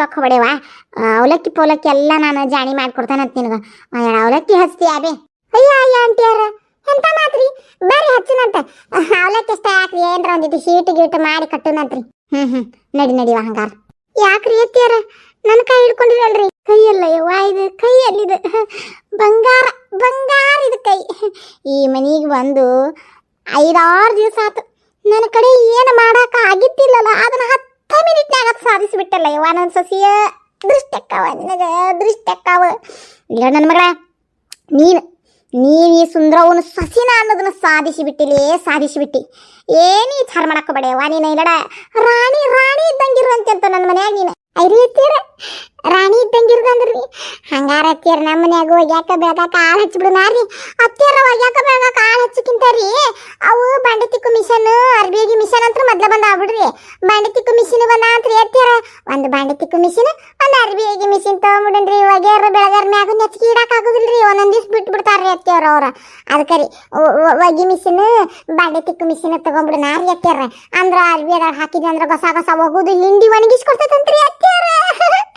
ತಿಕ್ಕೋಕ್ ಹೊಡೆವ? ಅವಲಕ್ಕಿ ಪೋಲಕ್ಕಿ ಎಲ್ಲ ನಾನು ಜಾಣಿ ಮಾಡ್ಕೊಡ್ತಾನೆ ಅಂತ ನಿನಗ. ಅವಲಕ್ಕಿ ಹಚ್ತಿ ಅಬೇ ಅಯ್ಯ ಅಯ್ಯ ಅಂತೀಯಾರ ಎಂತ ಮಾತ್ರಿ? ಬರ್ರಿ ಹಚ್ಚನಂತ. ಅವಲಕ್ಕಿ ಅಷ್ಟ ಯಾಕ್ರಿ ಏನ್ರ ಒಂದಿಟ್ಟು ಶೀಟ್ ಗೀಟ್ ಮಾಡಿ ಕಟ್ಟುನಂತ್ರಿ. ಹ್ಮ್ ಹ್ಮ್. ನಡಿ ನಡಿವ ಹಂಗಾರ. ಯಾಕ್ರಿ ಎತ್ತಿಯಾರ ನನ್ನ ಕೈ ಹಿಡ್ಕೊಂಡಿರಲ್ರಿ. ಕೈಯಲ್ಲ ಯವ್ವ ಇದು? ಕೈಯಲ್ಲಿದು ಬಂಗಾರ ಬಂಗಾರ ಇದು ಕೈ. ಈ ಮನೆಗೆ ಬಂದು ಐದಾರು ದಿವಸ ಆತು. ನನ್ನ ಕಡೆ ಏನು ಮಾಡಾಕ ಆಗಿತ್ತಿಲ್ಲಲ್ಲ? ಅದನ್ನ ಹತ್ತ ಮಿನಿಟ್ನಾಗ ಸಾಧಿಸಿಬಿಟ್ಟಲ್ಲ ಯವ್ವ. ನನ್ನ ಸಸಿಯ ದೃಷ್ಟಕ್ಕವ ನಿನಗ ದೃಷ್ಟಕ್ಕವ. ಇಲ್ಲ ನನ್ನ ಮಗಳ, ನೀನು ನೀನು ಈ ಸುಂದರವನು ಸಸಿನ ಅನ್ನೋದನ್ನ ಸಾಧಿಸಿಬಿಟ್ಟಿಲೇ ಸಾಧಿಸಿಬಿಟ್ಟಿ. ಏನಿ ವಿಚಾರ ಮಾಡಕೋಬೇಡವ್ವ ನೀನು ಇಲ್ಲಡ, ರಾಣಿ ರಾಣಿ ಇದ್ದಂಗಿರುವಂತೆ ಅಂತ ನನ್ನ ಮನೆಯಾಗ ನೀನು. ಐರಿ ಎತ್ತೀರ ರಾಣಿ ಇದ್ದಂಗಿರ್ದಂದ್ರಿ ಹಂಗಾರ ಅತ್ತಿಯರ ನಮ್ಮ ಮನ್ಯಾಗ ಒಗ್ಯಾಕ ಬೆಳಗಾಕ ಆಳು ಹಚ್ಬಿಡು ನಾರಿ ಅತ್ತಿಯರ ಒಗ್ಯಾಕ ಬೆಳಗಾಕ ಆಳು ಹಚ್ಚಕ್ಕಿಂತ ರೀ ಅವು ಬಂಡೆ ತಿಕ್ಕು ಮಿಷನ್ ಅರ್ಬಿಗಿ ಮಿಷನ್ ಅಂತ ಮೊದ್ಲ ಬಂದ ಆಗ್ಬಿಡ್ರಿ. ಬಂಡೆ ತಿಕ್ಕು ಮಿಷಿನ್ ಬಂದ ಅಂತ್ರಿ ಅತ್ತಿಯರ. ಒಂದು ಬಂಡೆ ತಿಕ್ಕು ಮಿಷಿನ್, ಒಂದು ಅರ್ಬಿಗಿ ಮಿಷಿನ್ ತಗೊಂಬಿಡನ್ರಿ. ಒಗ್ಯಾರ ಬೆಳಗಾರ ಮ್ಯಾಗ ನೆಚ್ಚಿಗೆ ಇಡಾಕ ಆಗೋದಿಲ್ರಿ. ಒಂದೊಂದ್ ದಿವ್ಸ ಬಿಟ್ಟು ಬಿಡ್ತಾರ್ರಿ ಅತ್ತಿಯವ್ರ ಅವ್ರ. ಅದಕ್ಕೆ ರೀ ಒಗಿ ಮಿಷಿನ್, ಬಂಡೆ ತಿಕ್ಕು ಮಿಷಿನ್ ತಗೊಂಬಿಡು ನಾರಿ ಅತ್ತಿಯರ. ಅಂದ್ರ ಅರ್ಬಿ ಅದಾಗ ಹಾಕಿದ್ವಿ ಅಂದ್ರ ಹೊಸ ಹೊಸ ಒಗುದು ಹಿಂಡಿ ಒಣಗಿಸ್ಕೊಡ್ತೈತಂತ್ರಿ ಅತ್ತಿಯರ.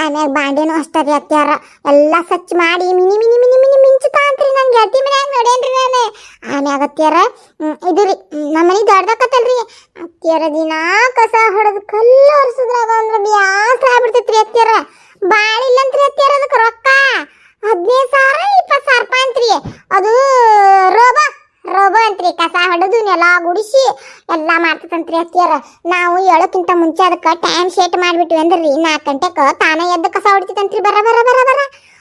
ಆಮ್ಯಾಗ ಬಾಂಡೆನೂ ಅಷ್ಟೇ ರೀ ಅತ್ಯಾರ ಎಲ್ಲ ಸ್ವಚ್ಛ ಮಾಡಿ ಮಿನಿ ಮಿನಿ ಮಿನಿ ಮಿನಿ ಮಿಂಚುತ್ತಾ ಅಂತ್ರಿ ನಂಗೆ. ಗೆಳತಿ ಮನ್ಯಾಗ ನೋಡೇನ್ರಿ ನಾನು? ಆಮ್ಯಾಗ ಅತ್ಯಾರ ಹ್ಮ್, ಇದು ರೀ ನಮ್ಮ ಮನೆ ದಿನಾ ಕಸ ಹೊಡೆದು ಕಲ್ಲು ಒರೆಸಿದ್ರಾಗ ಅಂದ್ರೆ ಬ್ಯಾಸ್ರ ಆಗ್ಬಿಡ್ತೈತ್ರಿ ಅತ್ಯಾರ ಭಾಳ ಇಲ್ಲಂತ್ರಿ ಅತ್ಯಾರ ಅದಕ್ಕೆ ರೊಕ್ಕ. ಹದಿನೈದು ಸಾವಿರ ಇಪ್ಪತ್ತು ಸಾವಿರ ರೂಪಾಯಿ ಅಂತ್ರಿ. ಅದು ರೋಬ. ಅಂತ್ರಿ ಕಸ ಹೊಡೆದು ನೆಲ ಗುಡಿಸಿ ಎಲ್ಲ ಮಾಡ್ತದಂತ್ರಿ ಅತ್ತಿಯರ. ನಾವು ಹೇಳೋಕ್ಕಿಂತ ಮುಂಚೆ ಅದಕ್ಕೆ ಟೈಮ್ ಸೆಟ್ ಮಾಡ್ಬಿಟ್ವಿ ಅಂದ್ರಿ. ನಾಲ್ಕು ಗಂಟೆಗೆ ತಾನೇ ಎದ್ದು ಕಸ ಹೊಡಿತೈತಂತ್ರಿ ಬರ ಬರ ಬರ ಬರ.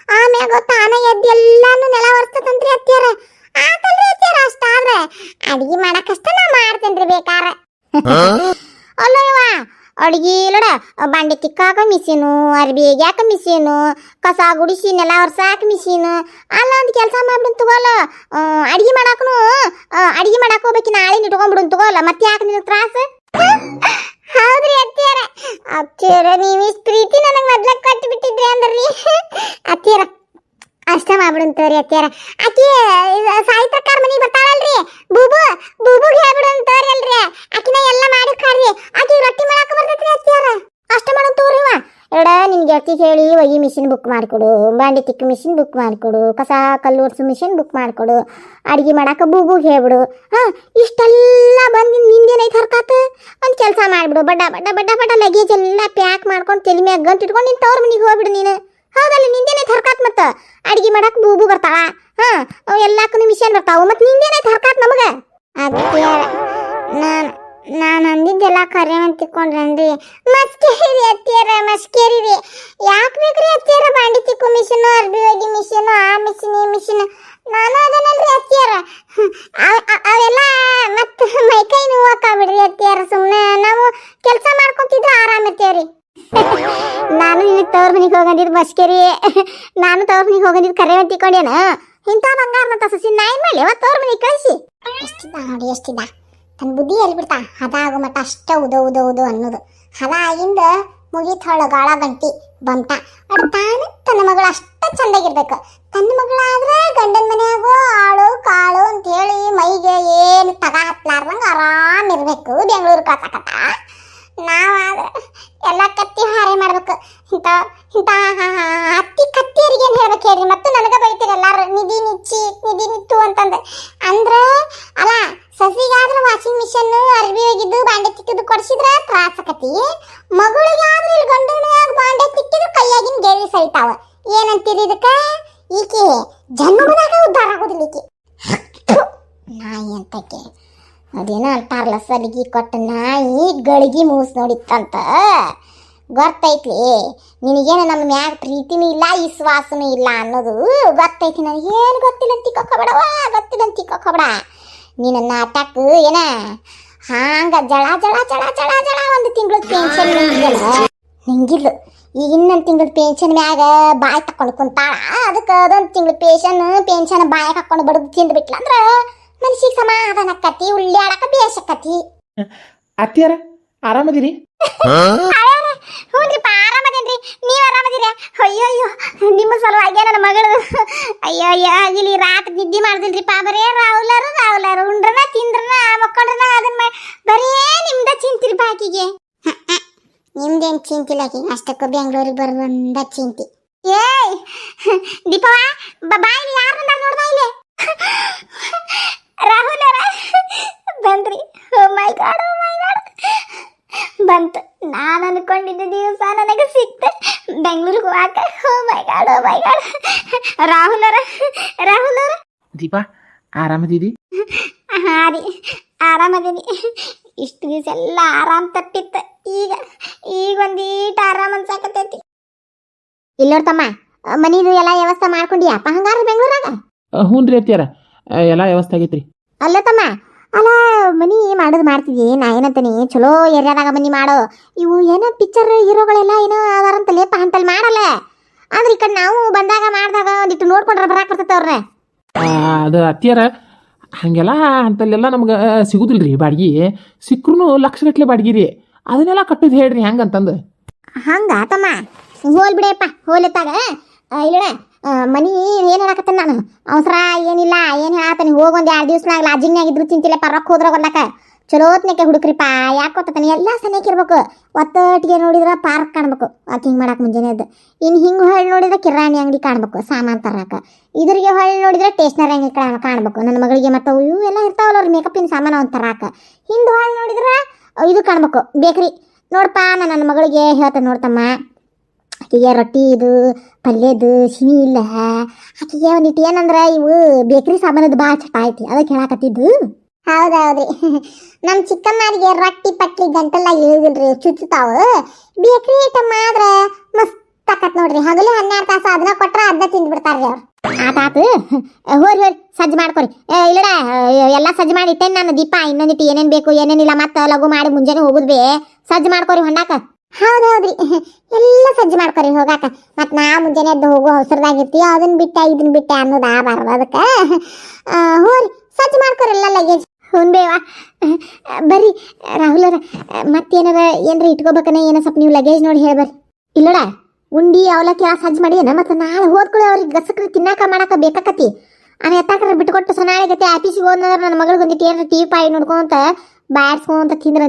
ಆಮ್ಯಾಗ ತಾನೇ ಎದ್ದು ಎಲ್ಲಾನು ನೆಲ ಒರೆಸ್ತದಂತ್ರಿ ಅತ್ತಿಯರ. ಆತಲ್ರಿ ಅತ್ತಿಯರ ಅಷ್ಟಾದ್ರೆ ಅಡಿಗೆ ಮಾಡಕ್ಕಷ್ಟ ನಾ ಮಾಡ್ತೇನ್ರಿ ಬೇಕಾರ. ಅಲ್ಲ ಅಡ್ಗಿ ನೋಡ ಬಾಂಡೆ ತಿಕ್ಕಾಕ ಮಿಷಿನು, ಅರ್ಬಿ ಎಗ್ಯಾಕ ಮಿಷಿನು, ಕಸ ಗುಡಿಸಿ, ನೆಲ ಒರ್ಸಾಕ ಮಿಷಿನು, ಅಲ್ಲ ಒಂದು ಕೆಲಸ ಮಾಡ್ಬಿಡು ತಗೋಲ್ಲ ಅಡುಗೆ ಮಾಡಾಕನು ಅಡುಗೆ ಮಾಡಾಕ ಹೋಗ್ಬೇಕಿ, ನಾಳೆ ಇಟ್ಕೊಂಡ್ಬಿಡು ತಗೋಲ್ಲ ಮತ್ತೆ ಯಾಕೆ ನಿನಗೆ ತ್ರಾಸ? ಹೌದ್ರಿ ಅತ್ತಿಯರ. ಅತ್ತಿಯರ, ನೀವು ಇಷ್ಟು ಪ್ರೀತಿ ನನಗೆ ಮೊದ್ಲ ಕಟ್ಟಿ ಬಿಟ್ಟಿದ್ರಿ ಅಂದ್ರಿ. ಅತ್ತಿಯರ, ಅಷ್ಟ ಮಾಡ್ಬಿಡಂತವ್ರಿ ಅತ್ತಿಯರ. ಆಕಿ ಸಾಹಿತ್ಯಕಾರ ಮನೆಗೆ ಬರ್ತಾಳಲ್ರಿ? ಬೂಬು, ಬೂಬುಗೆ ಹೇಳ್ಬಿಡು ಅಂತವ್ರಿ ಅಲ್ರಿ? ಆಕಿನ ಎಲ್ಲ ಮಾಡಿ ಕಾಡ್ರಿ ಆಕಿ ರೊಟ್ಟಿ ಮಾಡಾಕ ಬರ್ತೈತ್ರಿ ಅತ್ತಿಯರ ಅಷ್ಟ ಮಾಡಂತವ್ರಿ ಇವ ಎಡ ನಿನ್ ಗೆಳತಿ ಹೇಳಿ ಒಯ್ಯಿ ಮಿಷಿನ್ ಬುಕ್ ಮಾಡಿಕೊಡು. ಬಾಂಡಿ ತಿಕ್ಕ ಮಿಷಿನ್ ಬುಕ್ ಮಾಡಿಕೊಡು. ಕಸ ಕಲ್ಲು ಒರ್ಸು ಮಿಷಿನ್ ಬುಕ್ ಮಾಡಿಕೊಡು. ಅಡಿಗೆ ಮಾಡೋಕೆ ಬೂಬೂಗೆ ಹೇಳ್ಬಿಡು. ಹಾ, ಇಷ್ಟೆಲ್ಲ ಬಂದು ನಿಂದೇನೈತೆ ಹರ್ಕಾತ? ಒಂದು ಕೆಲಸ ಮಾಡಿಬಿಡು. ಬಡ್ಡ ಬಡ್ಡ ಬಡ್ಡ ಬಡ್ಡ ಲಗೇಜ್ ಎಲ್ಲ ಪ್ಯಾಕ್ ಮಾಡ್ಕೊಂಡು ತಲೆ ಮ್ಯಾಗ ಗಂಟು ಇಟ್ಕೊಂಡು ನಿನ್ನ ತವ್ರ ಮನೆಗೆ ಹೋಗ್ಬಿಡು ನೀನು. ಹೌದಲ್ಲ, ನಿಂದೇನೈತೆ ಹರ್ಕಾತ್ ಮತ್ತ? ಅಡಿಗೆ ಮಾಡೋಕೆ ಬೂಬು ಬರ್ತಾವ. ಹಾ ಎಲ್ಲಕ್ಕೂ ಮಿಷನ್ ಬರ್ತಾವ. ಮತ್ತು ನಿಂದೇನೈತೆ ಹರ್ಕಾತ್ ನಮಗ? ಅದು ನಾನು ನಾನು ಅಂದಿದ್ದೆಲ್ಲ ಕರೆ ಅಂತ ತಿಕ್ಕೊಂಡ್ರನ್ರಿ ಮಸ್ಕೇರಿ ಅತ್ತಿಯರ ಮಸ್ಕೇರಿ ರೀ ಯಾಕೆ ಬೇಕ್ರಿ ಅತ್ತಿಯರ ಬಾಂಡಿ ತಿಕ್ಕು ಮಿಷನ್, ಅರ್ಬಿ ಒಗಿ ಮಿಷನ್, ಆ ಮಿಷನ್, ಈ ಮಿಷನ್? ನಾನು ಅದನ್ನಲ್ರಿ ಅತ್ತಿಯರ. ಅವೆಲ್ಲ ಮತ್ತೆ ಮೈಕೈ ನೋವಾಕ ಬಿಡ್ರಿ ಅತ್ತಿಯರ ಸುಮ್ಮನೆ ನಾವು ಕೆಲಸ ಮಾಡ್ಕೊತಿದ್ರೆ ಆರಾಮ ಇರ್ತೇವ್ರಿ. ನಾನು ನಿನಗೆ ತವ್ರ ಮನೆಗೆ ಹೋಗಂದಿದ್ದು ಮಸ್ಕೇರಿ ನಾನು ತವ್ರ ಮನೆಗೆ ಹೋಗಂದಿದ್ದು ಕರೆ ಅಂತ ತಿಕ್ಕೊಂಡೇನ? ಇಂಥ ಬಂಗಾರ ಸಸಿ ನಾಯಿ ಮೇಲೆ ತವ್ರ ಮನೆಗೆ ಕಳಿಸಿ? ಎಷ್ಟಿದ್ದ ನೋಡಿ, ಎಷ್ಟಿದ್ದ? ತನ್ನ ಬುದ್ಧಿ ಎಲ್ಲಿ ಬಿಡ್ತಾ. ಹದ ಆಗೋ ಮಟ್ಟ ಅಷ್ಟ ಉದ ಉದ ಉದ ಅನ್ನೋದು. ಹದ ಆಗಿಂದ ಮುಗೀತ್ ಹೊಳ ಗಾಳ ಗಂಟಿ ಬಂತ. ಅಡ್ ತಾನು ತನ್ನ ಮಗಳು ಅಷ್ಟ ಚಂದಾಗಿರ್ಬೇಕು. ತನ್ನ ಮಗಳಾದ್ರೆ ಗಂಡನ ಮನ್ಯಾಗು ಆಳು, ಕಾಳು ಅಂತ ಹೇಳಿ ಮೈಗೆ ಏನು ತಗ ಹತ್ಲಾರ್ದಂಗ ಆರಾಮ್ ಇರ್ಬೇಕು ಬೆಂಗಳೂರು ಕಳ್ಸಕತ್ತ. ನಾವಾದ್ರೆ ಎಲ್ಲ ಕತ್ತಿ ಹಾರೆ ಮಾಡ್ಬೇಕು. ಇಂಥ ಇಂಥ ಅತ್ತಿ ಕತ್ತಿಯರಿಗೆ ಏನು ಹೇಳ್ಬೇಕು ಹೇಳ್ರಿ? ಮತ್ತು ನನಗೆ ಬೈತೀರಿ ಎಲ್ಲಾರು, ನಿಧಿ ನಿಚ್ಚಿ, ನಿಧಿ ನಿತ್ತು ಅಂತಂದು. ಅಂದ್ರೆ ಸಸಿಗಾದ್ರೆ ವಾಷಿಂಗ್ ಮಿಷನ್ ಅರ್ಬಿ ಒಗಿದು ಬಾಂಡೆ ತಿಕ್ಕಿದ್ದು ಕೊಡ್ಸಿದ್ರ ತ್ರಾಸ ಆಕತಿ. ಮಗಳಿಗೆ ಆದ್ರೆ ಇಲ್ಲಿ ಗಂಡನ ಬಾಂಡೆ ತಿಕ್ಕಿದ್ರು ಕೈಯಾಗಿನ ಗೇರಿ ಸರಿತಾವ. ಏನಂತೀರಿ ಇದಕ್ಕ? ಈಕೆ ಜನ್ಮದಾಗ ಉದ್ಧಾರ ಆಗೋದಿಲ್ಲ ಈಕೆ. ನಾಯಿ ಅಂತಕ್ಕೆ ಅದೇನೋ ಅಂತಾರಲ್ಲ ಸಲಿಗೆ ಕೊಟ್ಟ ನಾಯಿ ಗಳಿಗೆ ಮೂಸ್ ನೋಡಿತ್ತಂತ. ಗೊತ್ತೈತ್ಲಿ? ನಿನಗೇನು ನಮ್ಮ ಮ್ಯಾಗ ಪ್ರೀತಿನೂ ಇಲ್ಲ, ವಿಶ್ವಾಸನೂ ಇಲ್ಲ ಅನ್ನೋದು ಗೊತ್ತೈತಿ. ನನಗೇನು ಗೊತ್ತಿಲ್ಲ ಅಂತ ತಿಕ್ಕೋಬೇಡವ ಗೊತ್ತಿಲ್ಲ ಅಂತ ತಿಕ್ಕೋಬೇಡ ನಿನ್ನ ನಾಟಕ ಏನ? ಹಾಂಗ ಜಳ ಜಳ ಜಳ ಜಳ ಜಳ ಒಂದು ತಿಂಗಳು ಪೆನ್ಷನ್ ನಿಂಗಿಲ್ಲ ಈಗ ಇನ್ನೊಂದು ತಿಂಗಳು ಪೆನ್ಷನ್ ಮ್ಯಾಗ ಬಾಯಿ ತಕೊಂಡು ಕುಂತಾಳ. ಅದಕ್ಕೆ ಅದೊಂದು ತಿಂಗಳು ಪೇಷನ್ ಪೆನ್ಷನ್ ಬಾಯಿಗೆ ಹಾಕೊಂಡು ಬಡದು ತಿಂದ್ಬಿಟ್ಲ ಅಂದ್ರೆ ಮನ್ಸಿಗೆ ಸಮಾಧಾನ ಆಕತಿ ಉಳ್ಳಾಡಕ ಬೇಸಕ್ಕತಿ ಅತ್ತಿಯಾರ ಆರಾಮದಿರಿ? ಹ್ಞೂನ್ರಿಪ್ಪ ಆರಾಮದೇನ್ರಿ? ನೀವು ಆರಾಮದಿರ? ಅಯ್ಯೋ ಅಯ್ಯೋ ನಿಮ್ಮ ಸಲುವಾಗಿ ನನ್ನ ಮಗಳು. ಅಯ್ಯೋ ಅಯ್ಯೋ ಇಲ್ಲಿ ರಾತ್ರಿ ನಿದ್ದೆ ಮಾಡ್ದಿಲ್ರಿಪ್ಪ ಬರೇ ರಾಹುಲರು ಬರೇ ನಿಮ್ದ ಚಿಂತಿರಿ ಬಾಕಿಗೆ ನಿಮ್ದೇನ್ ಚಿಂತಿಲ್ಲ ಆಕಿಗೆ ಅಷ್ಟಕ್ಕೂ ಬೆಂಗಳೂರಿಗೆ ಬರುವಂದ ಚಿಂತಿ. ಏಯ್! ದೀಪವ ಬಾಯಿ ಯಾರು ನೋಡ್ಬಾ ಇಲ್ಲಿ? ರಾಹುಲ್ ಬಂದ್ರಿ. Oh my god, oh my god. ಬಂತು. ನಾನು ಅನ್ಕೊಂಡಿದ್ದ ದಿವಸ ನನಗೆ ಸಿಕ್ತೆ. ಬೆಂಗಳೂರಿಗೆ ಹೋಗಾಕ? ಓ my god, oh my god. Rahul ಅವರ? ರಾಹುಲ್ ಅವರ? ದೀಪಾ ಆರಾಮದಿದಿ ಹಾ ರೀ ಆರಾಮದೀನಿ ಇಷ್ಟು ದಿವಸ ಎಲ್ಲ ಆರಾಮ್ ತಟ್ಟಿತ್ತ. ಈಗ ಈಗ ಒಂದೀಟ ಆರಾಮ್ ಅನ್ಸಾಕತೈತಿ ಇಲ್ಲೋಡ್ತಮ್ಮ ಮನಿದು ಎಲ್ಲ ವ್ಯವಸ್ಥೆ ಮಾಡ್ಕೊಂಡಿಯಪ್ಪ ಹಂಗಾರ ಬೆಂಗಳೂರಾಗ? ಹ್ಞೂ ರೀ ಅತ್ತಿಯಾರ. ಎಲ್ಲ ವ್ಯವಸ್ಥೆ ಆಗೈತ್ರಿ. ಅಲ್ಲ ತಮ್ಮ ಅಲ್ಲ ಮನಿ ಮಾಡೋದು ಮಾಡ್ತಿದ್ವಿ ನಾ ಏನಂತೀನಿ ಚಲೋ ಏರಿಯಾದಾಗ ಮನಿ ಮಾಡೋ. ಇವು ಏನೋ ಪಿಕ್ಚರ್ ಹೀರೋಗಳೆಲ್ಲ ಏನೋ ಅದಾರಂತ ಲೇಪ ಅಂತಲ್ಲಿ ಮಾಡಲ್ಲ. ಆದ್ರೆ ಈ ಕಡೆ ನಾವು ಬಂದಾಗ ಮಾಡಿದಾಗ ಒಂದಿಟ್ಟು ನೋಡ್ಕೊಂಡ್ರೆ ಬರಾಕ್ ಬರ್ತೈತೆ ಅವ್ರನ್ನ ಅದು ಅತ್ತಿಯರ ಹಾಗೆಲ್ಲ ಅಂತಲ್ಲೆಲ್ಲ ನಮ್ಗೆ ಸಿಗುದಿಲ್ಲ ರೀ ಬಾಡ್ಗಿ. ಸಿಕ್ಕರೂ ಲಕ್ಷಗಟ್ಲೆ ಬಾಡ್ಗಿ ರೀ. ಅದನ್ನೆಲ್ಲ ಕಟ್ಟುದು ಹೇಳ್ರಿ ಹೆಂಗಂತಂದು ಹಂಗ ತಮ್ಮ. ಹೋಲ್ ಬಿಡಪ್ಪ ಹೋಲೆತ್ತಾಗ ಇಲ್ಲ ಮನಿ ಏನು ಹೇಳಕತ್ತ ನಾನು? ಅವಸರ ಏನಿಲ್ಲ, ಏನ್ ಹೇಳತ್ತಾನೆ ಹೋಗ ಒಂದ್ ಎರಡು ದಿವ್ಸ ಲಾಜಿಂಗ್ನಾಗ ಇದ್ರು ತಿಂತಿಲ್ಲ ಪರಕ್ ಹೋದ್ರ ಬರ್ಲಕ ಚಲೋತ್ನಕ್ಕೆ ಹುಡುಕ್ರಿಪ್ಪ ಯಾಕೆ ಗೊತ್ತಾನೆ ಎಲ್ಲ ಸನೇಕ್ ಇರ್ಬೇಕು. ಒತ್ತಟಿಗೆ ನೋಡಿದ್ರೆ ಪಾರ್ಕ್ ಕಾಣ್ಬೇಕು. ವಾಕಿಂಗ್ ಮಾಡೋಕೆ ಮುಂಜಾನೆ ಎದ್ದು. ಇನ್ ಹಿಂಗೆ ಹೊಳ್ಳಿ ನೋಡಿದ್ರೆ ಕಿರಾಣಿ ಅಂಗಡಿ ಕಾಣ್ಬೇಕು, ಸಾಮಾನು ತರಕ ಇದ್ರಿಗೆ ಹೊಳ್ಳಿ ನೋಡಿದ್ರೆ ಸ್ಟೇಷನರಿ ಅಂಗಡಿ ಕಾಣ್- ಕಾಣ್ಬೇಕು. ನನ್ನ ಮಗಳಿಗೆ ಮತ್ತೆ ಇವು ಎಲ್ಲ ಇರ್ತಾವಲ್ಲ ಅವ್ರ ಮೇಕಪ್ಪಿನ ಸಾಮಾನು ಅವ್ನ ತರಾಕ ಹಿಂದೆ ಹೊಳ್ಳಿ ನೋಡಿದ್ರೆ ಇದು ಕಾಣ್ಬೇಕು, ಬೇಕ್ರಿ. ನೋಡಪ್ಪ ನಾನು ನನ್ನ ಮಗಳಿಗೆ ಹೇಳ್ತೇನೆ ನೋಡ್ತಮ್ಮ. ಆಕೆಗೆ ರೊಟ್ಟಿ ಇದು ಪಲ್ಯದು ಸಿಹಿ ಇಲ್ಲ. ಆಕೆಗೆ ಒಂದಿಟ್ಟು ಏನಂದ್ರೆ ಇವು ಬೇಕ್ರಿ ಸಾಮಾನದ ಭಾಳ ಚಟ ಐತಿ. ಅದಕ್ಕೆ ಹೇಳಾಕತ್ತಿದ್ದು ಹೌದೌದ್ರಿ. ನಮ್ಮ ಚಿಕ್ಕಮ್ಮರಿಗೆ ರೊಟ್ಟಿ ಪಟ್ಟಿ ಗಂಟೆಲ್ಲ ಇಳಿದಿಲ್ರಿ ಚುಚ್ಚುತ್ತಾವ ಬೇಕ್ರಿ ಐಟಮ್ ಆದ್ರೆ ಮಸ್ತ್ ಆಕತ್ ನೋಡ್ರಿ. ಹಗಲು ಹನ್ನೆರಡು ತಾಸು ಅದನ್ನ ಕೊಟ್ರ ಅದನ್ನ ತಿಂದ್ಬಿಡ್ತಾರ್ರಿ ಅವ್ರು. ಆತಾತು ಹೋರಿ ಹೋರಿ, ಸಜ್ಜು ಮಾಡ್ಕೊರಿ. ಇಲ್ಲಡ, ಎಲ್ಲ ಸಜ್ಜು ಮಾಡಿ ಇಟ್ಟೇನೆ ನಾನು ದೀಪ. ಇನ್ನೊಂದಿಟ್ಟು ಏನೇನ್ ಬೇಕು ಏನೇನಿಲ್ಲ ಮತ್ತೆ ಲಘು ಮಾಡಿ ಮುಂಜಾನೆ ಹೋಗುದ್ವಿ. ಬೇ ಸಜ್ಜು ಮಾಡ್ಕೊರಿ ಹೊಂಡಾಕ. ಹೌದೌದ್ರಿ. ಎಲ್ಲ ಸಜ್ಜು ಮಾಡ್ಕೊರಿ ಹೋಗಾಕ. ಮತ್ ನಾ ಮುಂಜಾನೆ ಎದ್ದು ಹೋಗೋ ಅವಸರದಾಗಿರ್ತೀವಿ ಅದನ್ನ ಬಿಟ್ಟ ಇದನ್ನ ಬಿಟ್ಟ ಅನ್ನೋದು ಆಗಬಾರ್ದು ಅದಕ್ಕೆ. ಹೋರಿ, ಸಜ್ಜು ಮಾಡ್ಕೊರಿ ಎಲ್ಲ ಲಗೇಜ್ ಹ್ಞೂ ಬೇವಾ ಬರ್ರಿ ರಾಹುಲ್ ಅವ್ರ, ಮತ್ತೇನಾರ ಏನ್ರ ಇಟ್ಕೋಬೇಕನ, ಏನೋ ಸ್ವಲ್ಪ ನೀವು ಲಗೇಜ್ ನೋಡಿ ಹೇಳ್ಬರ್ರಿ ಇಲ್ಲಡ, ಉಂಡಿ, ಅವಲಕ್ಕಿ, ಆ ಸಜ್ಜ ಮಾಡಿ ಮತ್ತೆ ನಾಳೆ ಹೋದ್ಕೊಳ್ಳಿ ಅವ್ರಿಗೆ ಗಸಕ್ರಿ ತಿನ್ನಾಕ ಮಾಡಾಕ ಬೇಕಾಕತಿ. ಆಮೇಲೆ ಎತ್ತಾಕ್ರೆ ಬಿಟ್ಕೊಟ್ಟು ಸೊ ನಾಳೆ ಗತಿ ಆಫೀಸಿಗೆ ಹೋದ್ರೆ ನನ್ನ ಮಗಳಿಗೆ ಒಂದಿಟ್ಟು ಏನಾರ ಟಿ ವಿ ಪಾಯಿ ನೋಡ್ಕೊಂತ ಬಾಡ್ಸ್ಕೊಂತ ತಿಂದ್ರೆ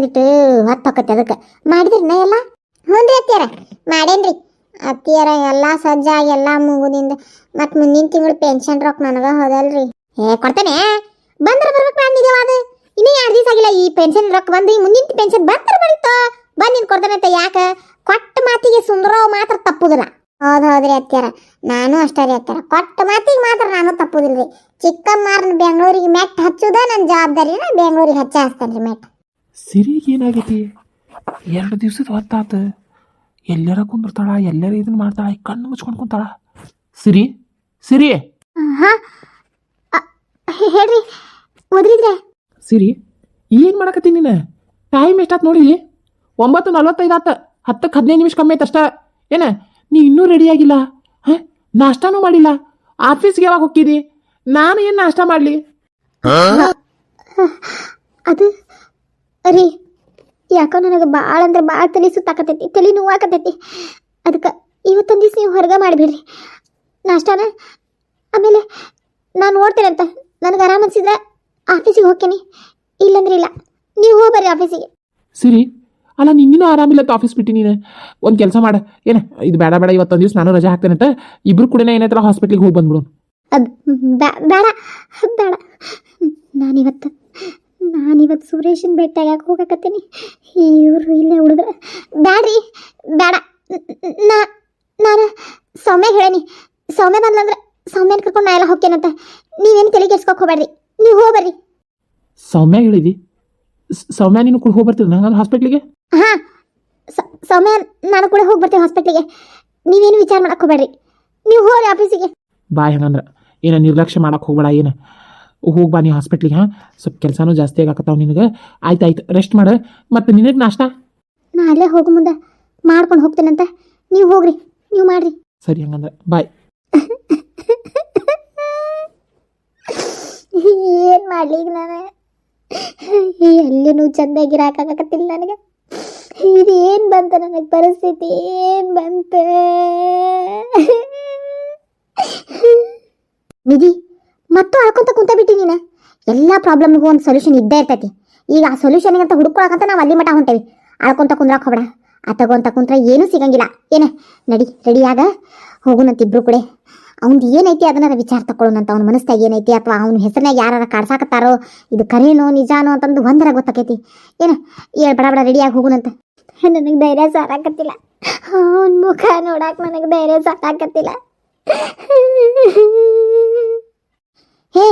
ಹತ್ತು ಹೊಕ್ಕತಿ ಅದಕ್ಕೆ. ಮಾಡಿದ್ರಿ ನಾ ಎಲ್ಲ? ಹ್ಞೂ ರೀ ಅತ್ತಿಯಾರ, ಮಾಡೇನ್ರಿ. ಅತ್ತಿಯರ ಎಲ್ಲ ಸಜ್ಜಾಗಿ ಎಲ್ಲ ಮುಗುದಿಂದ ಮತ್ತು ಮುಂದಿನ ತಿಂಗಳು ಪೆನ್ಷನ್ ರೊಕ್ಕ ನನಗೆ ಹೋದಲ್ರಿ. ಏ, ಕೊಡ್ತೇನೆ? ಬಂದ್ರೆ ಬರ್ಬೇಕು ಮಾಡಿದೇವ ಅದು ಇನ್ನೂ ಎರಡು ದಿವಸ ಆಗಿಲ್ಲ ಈ ಪೆನ್ಷನ್ ರೊಕ್ಕ ಬಂದು ಈ ಮುಂದಿನ ಪೆನ್ಷನ್ ಬಂದ್ರೆ ಬರೀತೋ? ಬಂದು ನಿನ್ ಅಂತ ಯಾಕೆ? ಕೊಟ್ಟ ಮಾತಿಗೆ ಸುಂದರವ್ ಮಾತ್ರ ತಪ್ಪುದಿಲ್ಲ. ಹೌದು ಹೌದ್ರಿ ಅತ್ಯಾರ ನಾನು ಅಷ್ಟೇ ರೀ ಅತ್ಯಾರ ಕೊಟ್ಟ ಮಾತಿಗೆ ಮಾತ್ರ ನಾನು ತಪ್ಪುದಿಲ್ರಿ ಚಿಕ್ಕಮ್ಮರ್ನ ಬೆಂಗಳೂರಿಗೆ ಮೆಟ್ ಹಚ್ಚುದ ನನ್ನ ಜವಾಬ್ದಾರಿ ಬೆಂಗಳೂರಿಗೆ ಹಚ್ಚ ಹಚ್ತೇನೆ ರೀ ಮೆಟ್. ಸಿರಿಗೆ ಏನಾಗೈತಿ? ಎರಡು ದಿವ್ಸದ ಹೊತ್ತಾತ. ಎಲ್ಲರ ಕುಂದಿರ್ತಾಳ ಎಲ್ಲರ ಇದನ್ನ ಮಾಡ್ತಾಳ ಕಣ್ಣು ಮುಚ್ಕೊಂಡು ಕುಂತಾಳ. ಸಿರಿ ಸಿರಿ. ಹಾ ಹೇಳ್ರಿ ಓದ್ರಿದ್ರೆ? ಸಿರಿ ಏನು ಮಾಡಕತ್ತೀನಿ ನೀನು? ಟೈಮ್ ಎಷ್ಟಾತ್ ನೋಡಿ ಒಂಬತ್ತು ನಲ್ವತ್ತೈದು ಆತ ಹತ್ತಕ್ಕೆ ಹದಿನೈದು ನಿಮಿಷ ಕಮ್ಮಿ ಆಯ್ತು ಅಷ್ಟ. ಏನ ನೀ ಇನ್ನೂ ರೆಡಿ ಆಗಿಲ್ಲ? ಹಾಂ? ನಾಷ್ಟಾನೂ ಮಾಡಿಲ್ಲ? ಆಫೀಸ್ಗೆ ಯಾವಾಗ ಹೋಗಿದಿ ನಾನು ಏನು ನಾಷ್ಟ ಮಾಡಲಿ? ಅದು ರೀ ಯಾಕೋ ನನಗೆ ಭಾಳ ಅಂದ್ರೆ ಭಾಳ ತಲೆ ಸುತ್ತಾಕತೈತಿ ತಲೆ ನೋವಾಕತೈತಿ ಅದಕ್ಕೆ ಇವತ್ತೊಂದು ದಿವ್ಸ ನೀವು ಹೊರಗೆ ಮಾಡಿಬಿಡ್ರಿ. ನಾಷ್ಟಾನ? ಆಮೇಲೆ ನಾನು ನೋಡ್ತೇನಂತ ನನಗೆ ಆರಾಮ ಅನ್ಸಿದ್ರೆ ಆಫೀಸಿಗೆ ಹೋಗ್ತೀನಿ. ಇಲ್ಲಂದ್ರೆ ಇಲ್ಲ. ನೀವು ಹೋಗ್ಬರ್ರಿ ಆಫೀಸಿಗೆ. ಸಿರಿ ಅಲ್ಲ ನಿನ್ನೂ ಆರಾಮಿಲ್ಲ ಆಫೀಸ್ ಬಿಟ್ಟು ನೀನು. ಒಂದು ಕೆಲಸ ಮಾಡ. ಏನ ಇದು ಬೇಡ ಬೇಡ ಇವತ್ತೊಂದು ದಿವಸ ನಾನು ರಜೆ ಅಂತ ಇಬ್ರು ಕೂಡ ಏನೈತಲ್ಲ ಹಾಸ್ಪಿಟ್ಲಿಗೆ ಹೋಗಿ ಬಂದ್ಬಿಡು ಅದ್ ಬೇಡ ಬೇಡ ನಾನಿವತ್ತು ನಾನಿವತ್ತು ಸುರೇಶನ್ ಭೇಟಿಯಾಗಕ್ಕೆ ಹೋಗಕತ್ತೀನಿ. ಇವರು ಇಲ್ಲೇ ಉಳಿದ್ರೆ. ಬ್ಯಾಡ್ರಿ ಬೇಡ ನಾ ನಾನು ಸೌಮ್ಯ ಹೇಳೇನಿ. ಸೌಮ್ಯ ಬಂದ್ಲಂದ್ರೆ ಸೌಮ್ಯನ ಕರ್ಕೊಂಡು ನಾ ಎಲ್ಲ ಹೋಗ್ತೇನಂತ. ನೀವೇನು ತಲೆ ಕೆಡ್ಸ್ಕೊಕ್ ಹೋಗ್ಬೇಡ್ರಿ ನೀವು ಹೋಗ್ಬರ್ರಿ. ಸೌಮ್ಯ ಹೇಳಿದಿ? ಸ್- ಸೌಮ್ಯ ನೀನು ಕೂಡ ಹೋಗಿ ಬರ್ತಿದ್ದ ನಂಗೆ ಹಾಸ್ಪಿಟ್ಲಿಗೆ ಹಾಂ ಸೌಮ್ಯ ನಾನು ಕೂಡ ಹೋಗಿ ಬರ್ತೀನಿ ಹಾಸ್ಪಿಟ್ಲಿಗೆ ನೀವೇನು ವಿಚಾರ ಮಾಡಕ್ಕೆ ಹೋಗ್ಬೇಡ್ರಿ ನೀವು ಹೋಗ್ರಿ ಆಫೀಸಿಗೆ ಬಾಯ್ ಹೆಂಗಂದ್ರೆ. ಏನ ನಿರ್ಲಕ್ಷ್ಯ ಮಾಡಕ್ಕೆ ಹೋಗ್ಬೇಡ ಏನು. ಹೋಗಿ ಬಾ ನೀ ಹಾಸ್ಪಿಟ್ಲಿಗೆ ಹಾಂ. ಸ್ವಲ್ಪ ಕೆಲಸನೂ ಜಾಸ್ತಿ ಆಗಕತ್ತಾವ ನಿನಗೆ. ಆಯ್ತು ಆಯ್ತು ರೆಸ್ಟ್ ಮಾಡು. ಮತ್ತು ನಿನಗೆ ನಾಷ್ಟ? ನಾ ಅಲ್ಲೇ ಹೋಗೋ ಮುಂದೆ ಮಾಡ್ಕೊಂಡು ಹೋಗ್ತೇನಂತ. ನೀವು ಹೋಗ್ರಿ. ನೀವು ಮಾಡ್ರಿ. ಸರಿ ಹಂಗಂದ್ರೆ. ಬಾಯ್. ಏನ್ ಮಾಡ್ಲಿ ಈಗ ನಾನು? ಎಲ್ಲಿನೂ ಚಂದಾಗಿರಾಕಾಗತ್ತಿಲ್ಲ ನನಗೆ. ಇದು ಏನ್ ಬಂತ ನನಗೆ ಪರಿಸ್ಥಿತಿ? ಏನ್ ಬಂತ? ನಿಧಿ ಮತ್ತು ಅಳ್ಕೊಂತ ಕುಂತ ಬಿಟ್ಟಿ ನೀನು. ಎಲ್ಲ ಪ್ರಾಬ್ಲಮ್ಗೂ ಒಂದು ಸೊಲ್ಯೂಷನ್ ಇದ್ದೇ ಇರ್ತೈತಿ. ಈಗ ಆ ಸೊಲ್ಯೂಷನ್ ಅಂತ ಹುಡ್ಕೊಳಕಂತ ನಾವು ಅಲ್ಲಿ ಮಠ ಹೊಂಟೇವಿ. ಅಳ್ಕೊಂತ ಕುಂದ್ರಾಕ್ ಹೋಗ್ಬೇಡ. ಆ ತಗೊಂತ ಕುಂತ್ರ ಏನೂ ಸಿಗಂಗಿಲ್ಲ. ಏನೇ, ನಡಿ ರೆಡಿಯಾಗ ಹೋಗುನಂತಿಬ್ರು ಕೂಡ. ಅವ್ನ್ದು ಏನೈತಿ ಅದನ್ನ ವಿಚಾರ ತಗೊಳ್ಳೋಣಂತ ಅವ್ನ ಮನಸ್ಸಾಗ ಏನೈತಿ ಅಥವಾ ಅವ್ನ ಹೆಸರಿನಾಗ ಯಾರು ಕಾಡ್ಸಾಕತ್ತಾರೋ ಇದು ಕರೇನೋ ನಿಜಾನೋ ಅಂತಂದು ಒಂದರ ಗೊತ್ತಾಕೈತಿ. ಏನ? ಏಳ್ ಬಡ ಬಡ ರೆಡಿಯಾಗಿ ಹೋಗುನಂತ. ನನಗೆ ಧೈರ್ಯ ಸಾರಾಕತ್ತಿಲ್ಲ ಅವನ ಮುಖ ನೋಡಕ್ಕೆ ನನಗೆ ಧೈರ್ಯ ಸಾಕಾಕತ್ತಿಲ್ಲ. ಹೇ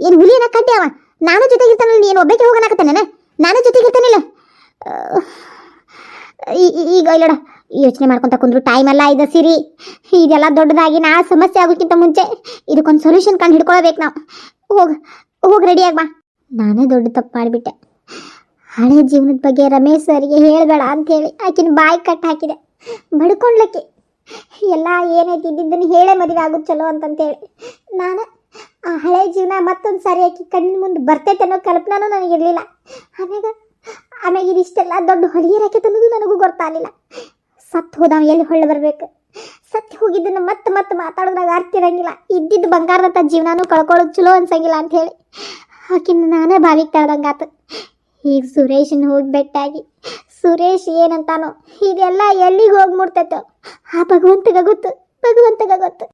ಏನು ಹುಲಿ ಕಟ್ಟಿ ಅವ? ನಾನು ಜೊತೆಗಿರ್ತಾನಲ್ಲ ನೀನು ಒಬ್ಬಕ್ಕೆ ಹೋಗನಾಕತ್ತಾನೇನ? ನಾನು ಜೊತೆಗಿರ್ತಾನಿಲ್ಲ. ಈಗ ಇಲ್ಲಡ ಯೋಚನೆ ಮಾಡ್ಕೊತ ಕುಂದ್ರು ಟೈಮ್ ಎಲ್ಲ ಇದೆ ಸಿರಿ. ಇದೆಲ್ಲ ದೊಡ್ಡದಾಗಿ ನಾ ಸಮಸ್ಯೆ ಆಗೋಕ್ಕಿಂತ ಮುಂಚೆ ಇದಕ್ಕೊಂದು ಸೊಲ್ಯೂಷನ್ ಕಂಡು ಹಿಡ್ಕೊಳ್ಬೇಕು ನಾವು. ಹೋಗಿ ಹೋಗಿ ರೆಡಿಯಾಗಿ ಬಾ. ನಾನೇ ದೊಡ್ಡ ತಪ್ಪು ಮಾಡಿಬಿಟ್ಟೆ ಹಳೆ ಜೀವನದ ಬಗ್ಗೆ ರಮೇಶ್ ಸರ್ಗೆ ಹೇಳಬೇಡ ಅಂತೇಳಿ ಆಕಿನ ಬಾಯಿ ಕಟ್ ಹಾಕಿದೆ. ಬಡ್ಕೊಂಡ್ಲಕ್ಕೆ ಎಲ್ಲ ಏನೈತಿ ಇದ್ದಿದ್ದನ್ನು ಹೇಳೇ ಮದುವೆ ಆಗೋದು ಚಲೋ ಅಂತಂತೇಳಿ ನಾನು ಆ ಹಳೆ ಜೀವನ ಮತ್ತೊಂದು ಸಾರಿ ಆಕಿ ಕಣ್ಣಿನ ಮುಂದೆ ಬರ್ತೈತೆ ಅನ್ನೋ ಕಲ್ಪನೂ ನನಗಿರಲಿಲ್ಲ. ಆಮ್ಯಾಗ ಆಮ್ಯಾಗ ಇದಿಷ್ಟೆಲ್ಲ ದೊಡ್ಡ ಹೊಲಿಯರಾಕೈತೆ ಅನ್ನೋದು ನನಗೂ ಗೊತ್ತಾಗಲಿಲ್ಲ. ಸತ್ತು ಹೋದವ ಎಲ್ಲಿ ಹೊಳ್ಳಿ ಬರ್ಬೇಕು? ಸತ್ತು ಹೋಗಿದ್ದನ್ನು ಮತ್ತೆ ಮತ್ತೆ ಮಾತಾಡೋದ್ರಾಗ ಅರ್ಥ ಇರಂಗಿಲ್ಲ. ಇದ್ದಿದ್ದು ಬಂಗಾರದಂಥ ಜೀವನನೂ ಕಳ್ಕೊಳ್ಳೋದು ಚಲೋ ಅನ್ಸಂಗಿಲ್ಲ ಅಂತ ಹೇಳಿ. ಆಕಿನ ನಾನೇ ಬಾವಿಗೆ ತಳ್ದಂಗಾತು ಈಗ ಸುರೇಶನ್ ಹೋಗಿ ಬೆಟ್ಟಾಗಿ, ಸುರೇಶ್ ಏನಂತಾನೋ, ಇದೆಲ್ಲ ಎಲ್ಲಿಗೆ ಹೋಗಿ ಮುಡ್ತೈತೋ ಆ ಭಗವಂತಗ ಗೊತ್ತು ಭಗವಂತಗ ಗೊತ್ತು.